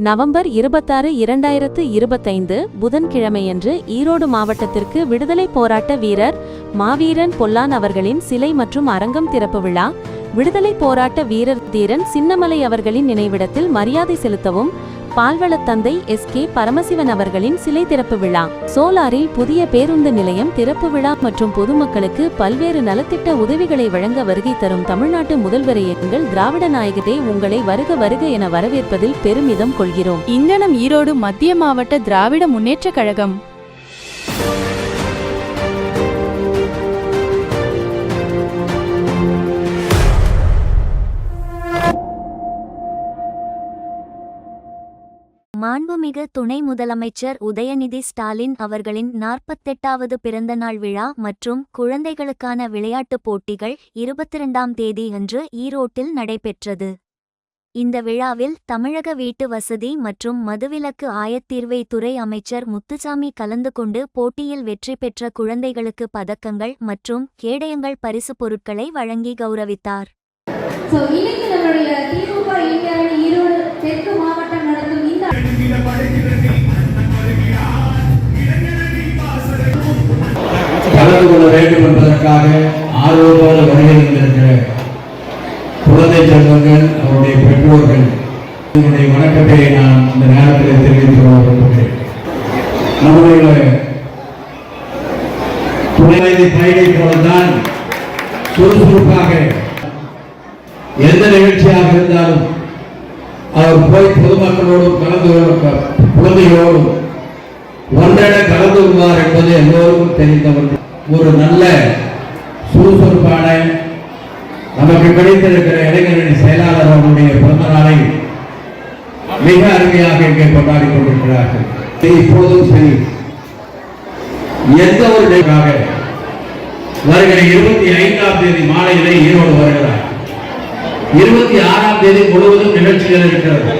November இருபத்தாறு இரண்டாயிரத்து இருபத்தைந்து புதன்கிழமையன்று ஈரோடு மாவட்டத்திற்கு விடுதலை போராட்ட வீரர் மாவீரன் பொல்லான் அவர்களின் சிலை மற்றும் அரங்கம் திறப்பு விழா விடுதலை போராட்ட வீரர் தீரன் சின்னமலை அவர்களின் நினைவிடத்தில் மரியாதை செலுத்தவும் பால்வளத்தந்தை எஸ் கே பரமசிவன் அவர்களின் சிலை திறப்பு விழா. சோலாரில் புதிய பேருந்து நிலையம் திறப்பு விழா மற்றும் பொதுமக்களுக்கு பல்வேறு நலத்திட்ட உதவிகளை வழங்க வருகை தரும் தமிழ்நாட்டு முதல்வரை எங்கள் திராவிட நாயகரே உங்களை வருக வருக என வரவேற்பதில் பெருமிதம் கொள்கிறோம். இங்கனம் ஈரோடு மத்திய மாவட்ட திராவிட முன்னேற்றக் கழகம். மாண்புமிகு துணை முதலமைச்சர் உதயநிதி ஸ்டாலின் அவர்களின் நாற்பத்தெட்டாவது பிறந்தநாள் விழா மற்றும் குழந்தைகளுக்கான விளையாட்டுப் போட்டிகள் இருபத்திரண்டாம் தேதி அன்று ஈரோட்டில் நடைபெற்றது. இந்த விழாவில் தமிழக வீட்டு வசதி மற்றும் மதுவிலக்கு ஆயத்தீர்வை துறை அமைச்சர் முத்துசாமி கலந்து கொண்டு போட்டியில் வெற்றி பெற்ற குழந்தைகளுக்கு பதக்கங்கள் மற்றும் கேடயங்கள் பரிசுப் பொருட்களை வழங்கி கௌரவித்தார். கலந்து கொள்ள வேண்டும் என்பதற்காக ஆர்வத்தோடு வருகை தந்திருக்கிற குழந்தை செல்வங்கள் அவருடைய பெற்றோர்கள். என்னுடைய வணக்கத்தை நான் இந்த நேரத்தில் தெரிவித்துக் கொள்ள விரும்புகிறேன் நம்முடைய துணைவயது பயணை போலதான் சுறுசுறுப்பாக எந்த நிகழ்ச்சியாக இருந்தாலும் அவர் போய் பொதுமக்களோடும் கலந்து கொள்ள குழந்தைகளோடும் ஒன்றென கலந்து கொள்வார் என்பது எல்லோருக்கும் தெரிந்தவர் ஒரு நல்ல சுறுசுறுப்பான நமக்கு கிடைத்திருக்கிற இளைஞரணி செயலாளர் அவருடைய பிறந்த நாளை மிக அருமையாக இங்கே கொண்டாடி கொண்டிருக்கிறார்கள். இப்போதும் சரி. எந்த ஒரு நிகழ்வாக வருகிற இருபத்தி ஐந்தாம் தேதி மாலையிலே ஈரோடு வருகிறார். இருபத்தி ஆறாம் தேதி முழுவதும் நிகழ்ச்சிகள் இருக்கிறது.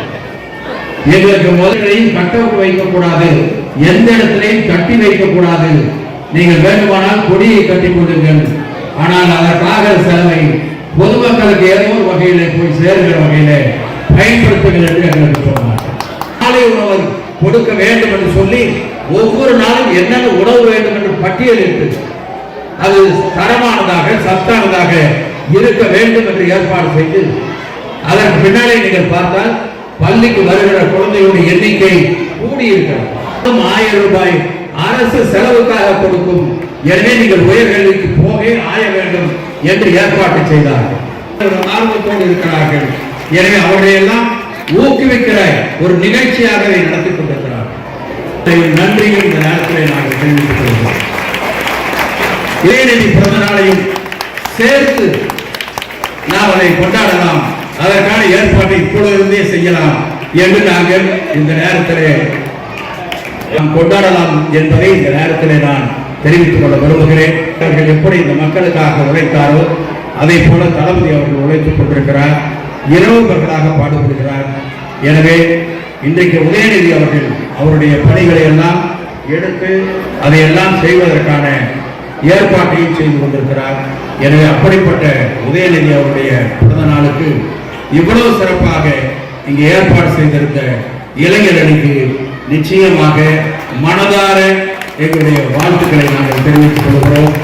எங்களுக்கு முதலையும் கட்டவுக்கு வைக்கக்கூடாது எந்த இடத்திலையும் கட்டி வைக்கக்கூடாது. நீங்கள் வேண்டுமானால் கொடியை கட்டி கொள்ளுங்கள் ஆனால் அதற்காக செலவை பொதுமக்களுக்கு ஏதோ ஒரு வகையிலே போய் சேருகிற வகையிலே பயன்படுத்துங்கள் என்று எங்களுக்கு சொன்னார் காலை உணவு கொடுக்க வேண்டும் என்று சொல்லி ஒவ்வொரு நாளும் என்னென்ன உணவு வேண்டும் என்று பட்டியலிட்டு அது தரமானதாக சத்தானதாக இருக்க வேண்டும் என்று ஏற்பாடு செய்து அதற்கு பின்னாலே நீங்கள் பார்த்தால் பள்ளிக்கு வருகிற குழந்தைகளுடைய எண்ணிக்கை கூடியிருக்கிறது. ஆயிரம் ரூபாய் அரசு செலவுக்காக கொடுக்கும் எனவே நீங்கள் உயர்கல்விக்கு போகவே ஆய வேண்டும் என்று ஏற்பாடு செய்தார்கள் ஆர்வத்தோடு இருக்கிறார்கள். எனவே அவர்களை எல்லாம் ஊக்குவிக்கிற ஒரு நிகழ்ச்சியாக நடத்திக் நடத்தி கொண்டிருக்கிறார்கள் நன்றியும் இந்த நேரத்தில் நாங்கள் தெரிவித்துக் கொள்கிறோம் ஏனெனி பிறந்த நாளையும் சேர்த்து நாம் அதை கொண்டாடலாம். அதற்கான ஏற்பாட்டை இப்பொழுதே செய்யலாம் என்று நாங்கள் இந்த நேரத்திலே நாம் கொண்டாடலாம் என்பதை இந்த நேரத்திலே நான் தெரிவித்துக் கொள்ள விரும்புகிறேன். அவர்கள் எப்படி இந்த மக்களுக்காக உழைத்தாரோ அதை போல தளபதி அவர்கள் உழைத்துக் கொண்டிருக்கிறார். இரவு பகலாக பாடுபடுகிறார். எனவே இன்றைக்கு உதயநிதி அவர்கள் அவருடைய பணிகளை எல்லாம் எடுத்து அதையெல்லாம் செய்வதற்கான ஏற்பாட்டையும் செய்து கொண்டிருக்கிறார். எனவே அப்படிப்பட்ட உதயநிதி அவருடைய பிறந்த நாளுக்கு இவ்வளவு சிறப்பாக இங்கே ஏற்பாடு செய்திருந்த இளைஞர் அணிக்கு நிச்சயமாக மனதார எங்களுடைய வாழ்த்துக்களை நாங்கள் தெரிவித்துக் கொள்கிறோம்.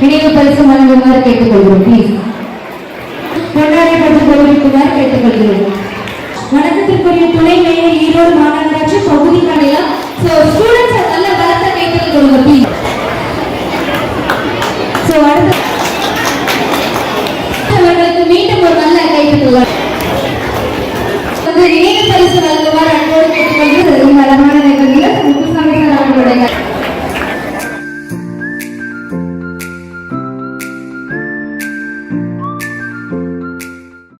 நினைவு பரிசு வழங்குமாறு கேட்டுக்கொள்கிறோம். ப்ளீஸ் கொண்டாடி பற்றி கௌரவிக்குமாறு கேட்டுக்கொள்கிறோம். ஒரு நல்ல கைப்பற்றுவார் நினைவு பரிசு வழங்குவார் அன்போடு கேட்டுக்கொண்டு மரமான நிகழ்ச்சியில்